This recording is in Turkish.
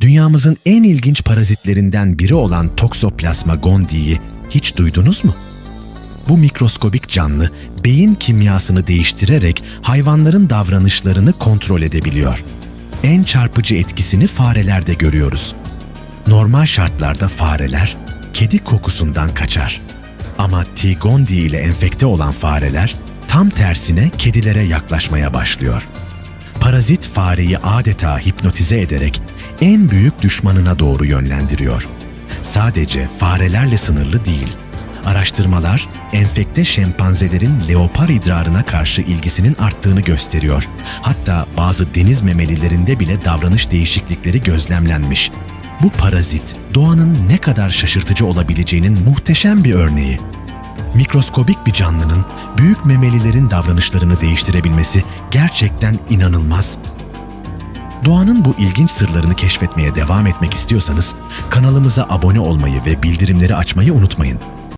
Dünyamızın en ilginç parazitlerinden biri olan Toxoplasma gondi'yi hiç duydunuz mu? Bu mikroskobik canlı beyin kimyasını değiştirerek hayvanların davranışlarını kontrol edebiliyor. En çarpıcı etkisini farelerde görüyoruz. Normal şartlarda fareler kedi kokusundan kaçar. Ama T. gondii ile enfekte olan fareler tam tersine kedilere yaklaşmaya başlıyor. Parazit fareyi adeta hipnotize ederek en büyük düşmanına doğru yönlendiriyor. Sadece farelerle sınırlı değil. Araştırmalar enfekte şempanzelerin leopar idrarına karşı ilgisinin arttığını gösteriyor. Hatta bazı deniz memelilerinde bile davranış değişiklikleri gözlemlenmiş. Bu parazit doğanın ne kadar şaşırtıcı olabileceğinin muhteşem bir örneği. Mikroskobik bir canlının büyük memelilerin davranışlarını değiştirebilmesi gerçekten inanılmaz. Doğanın bu ilginç sırlarını keşfetmeye devam etmek istiyorsanız kanalımıza abone olmayı ve bildirimleri açmayı unutmayın.